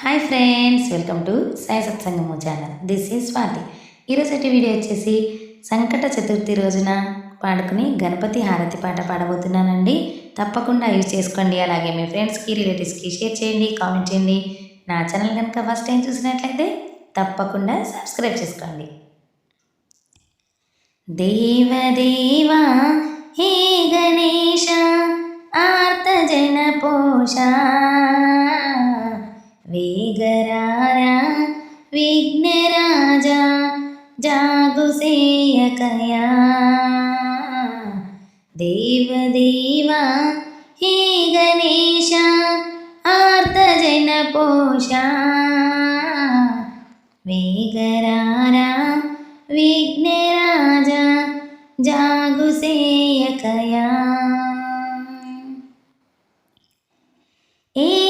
Hi friends welcome to Sai సత్సంగము channel. This is Swathi ఈరోజు video వచ్చేసి సంకట చతుర్థి రోజున పాడుకుని గణపతి హారతి పాట పాడబోతున్నానండి. తప్పకుండా యూజ్ చేసుకోండి. అలాగే మీ ఫ్రెండ్స్కి రిలేటివ్స్కి షేర్ చేయండి కామెంట్ చేయండి. నా ఛానల్ కనుక ఫస్ట్ టైం చూసినట్లయితే తప్పకుండా సబ్స్క్రైబ్ చేసుకోండి. దేవదేవా హే గణేష ఆర్త జన పోషా. వేగరారా విఘ్నరాజా జాగుసేయకయా దేవదేవా హే గణేశ ఆర్తజన పోష. వేగరారా విఘ్నరాజా జాగుసేయకయా ఏ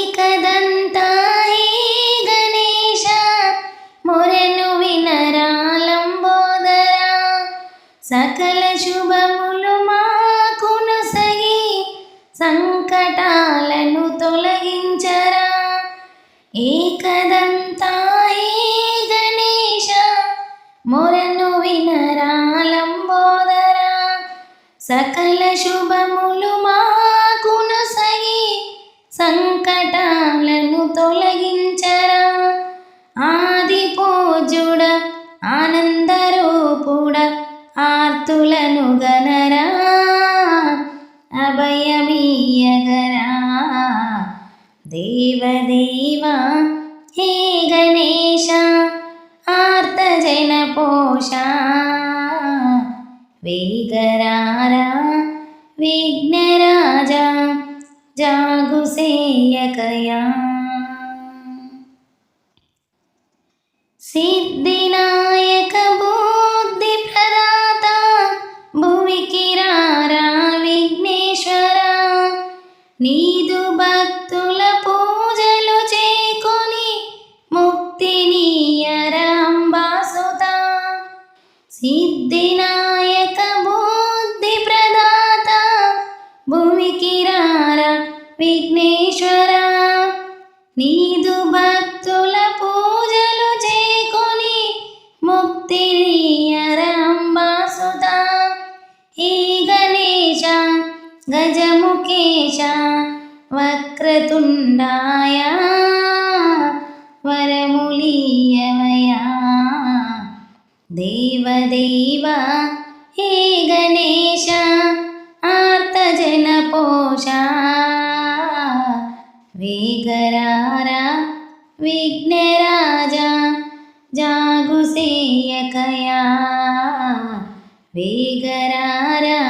సకల శుభములు మాకును సగి సంకటాలను తొలగించరా. ఏకదంతా ఏ గణేశ మొరను వినరాలంబోదరా సకల శుభములు మాకును సగి సంకటాలను తొలగించ देवदेवा हे गणेश आर्तजनपोषा वेगरारा विघ्नराजा जागुसेयकया सिद्धि సిద్ధినాయక బుద్ధి ప్రదాత భూమికి రారా విఘ్నేశ్వర. నీదు భక్తుల పూజలు చేకొని ముక్తినీయరంబాసుత ఈ గణేశ గజముఖేశ వక్రతుండాయ దేవదేవ హే గణేశ ఆర్తజన పోషా వేగరారా విఘ్నరాజా జాగుసేయకయా వేగరారా